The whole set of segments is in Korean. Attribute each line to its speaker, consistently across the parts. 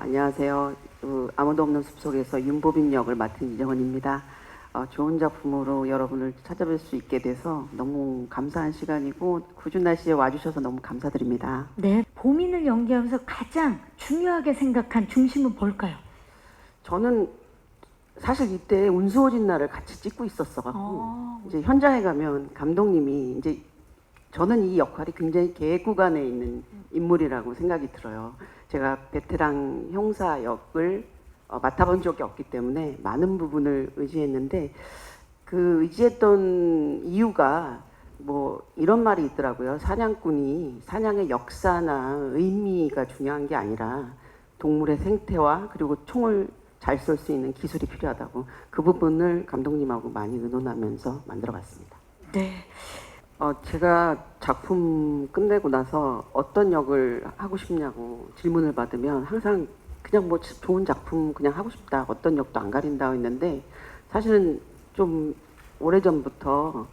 Speaker 1: 안녕하세요. 그 아무도 없는 숲속에서 윤보빈 역을 맡은 이정원입니다. 어, 좋은 작품으로 여러분을 찾아뵐 수 있게 돼서 너무 감사한 시간이고 궂은 날씨에 와주셔서 너무 감사드립니다.
Speaker 2: 네, 보민을 연기하면서 가장 중요하게 생각한 중심은 뭘까요?
Speaker 1: 저는 사실 이때 운수호진 날을 같이 찍고 있었어갖고
Speaker 2: 어.
Speaker 1: 이제 현장에 가면 감독님이 이제 저는 이 역할이 굉장히 계획 구간에 있는 인물이라고 생각이 들어요. 제가 베테랑 형사 역을 어, 맡아본 적이 없기 때문에 많은 부분을 의지했는데 그 의지했던 이유가 뭐 이런 말이 있더라고요. 사냥꾼이 사냥의 역사나 의미가 중요한 게 아니라 동물의 생태와 그리고 총을 잘 쏠 수 있는 기술이 필요하다고 그 부분을 감독님하고 많이 의논하면서 만들어봤습니다.
Speaker 2: 네.
Speaker 1: 어, 제가 작품 끝내고 나서 어떤 역을 하고 싶냐고 질문을 받으면 항상 그냥 뭐 좋은 작품 그냥 하고 싶다. 어떤 역도 안 가린다고 했는데 사실은 좀 오래전부터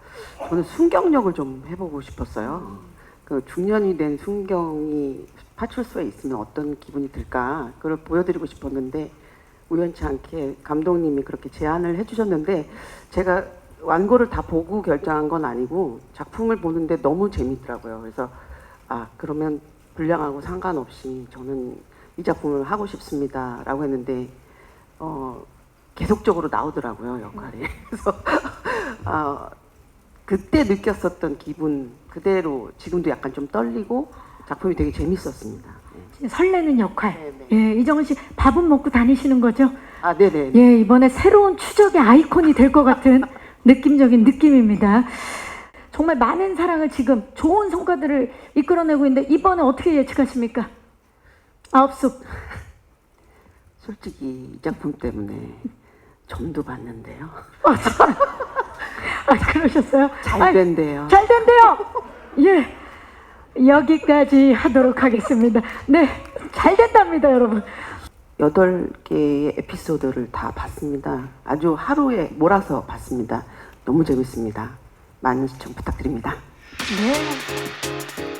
Speaker 1: 저는 순경 역을 좀 해보고 싶었어요. 그 중년이 된 순경이 파출소에 있으면 어떤 기분이 들까 그걸 보여드리고 싶었는데 우연치 않게 감독님이 그렇게 제안을 해주셨는데 제가 완고를 다 보고 결정한 건 아니고 작품을 보는데 너무 재밌더라고요. 그래서 아 그러면 분량하고 상관없이 저는 이 작품을 하고 싶습니다라고 했는데 어 계속적으로 나오더라고요 역할이. 그래서 아 그때 느꼈었던 기분 그대로 지금도 약간 좀 떨리고 작품이 되게 재밌었습니다. 네.
Speaker 2: 설레는 역할.
Speaker 1: 네,
Speaker 2: 예, 이정은 씨 밥은 먹고 다니시는 거죠?
Speaker 1: 아 네네.
Speaker 2: 예, 이번에 새로운 추적의 아이콘이 될 것 같은 느낌적인 느낌입니다. 정말 많은 사랑을 지금 좋은 성과들을 이끌어내고 있는데 이번에 어떻게 예측하십니까? 아홉숙.
Speaker 1: 솔직히 이 작품 때문에 점도 봤는데요.
Speaker 2: 아, 그러셨어요?
Speaker 1: 잘 된대요.
Speaker 2: 잘 된대요. 예. 여기까지 하도록 하겠습니다. 네. 잘 된답니다, 여러분.
Speaker 1: 여덟 개의 에피소드를 다 봤습니다. 아주 하루에 몰아서 봤습니다. 너무 재밌습니다. 많은 시청 부탁드립니다.
Speaker 2: 네.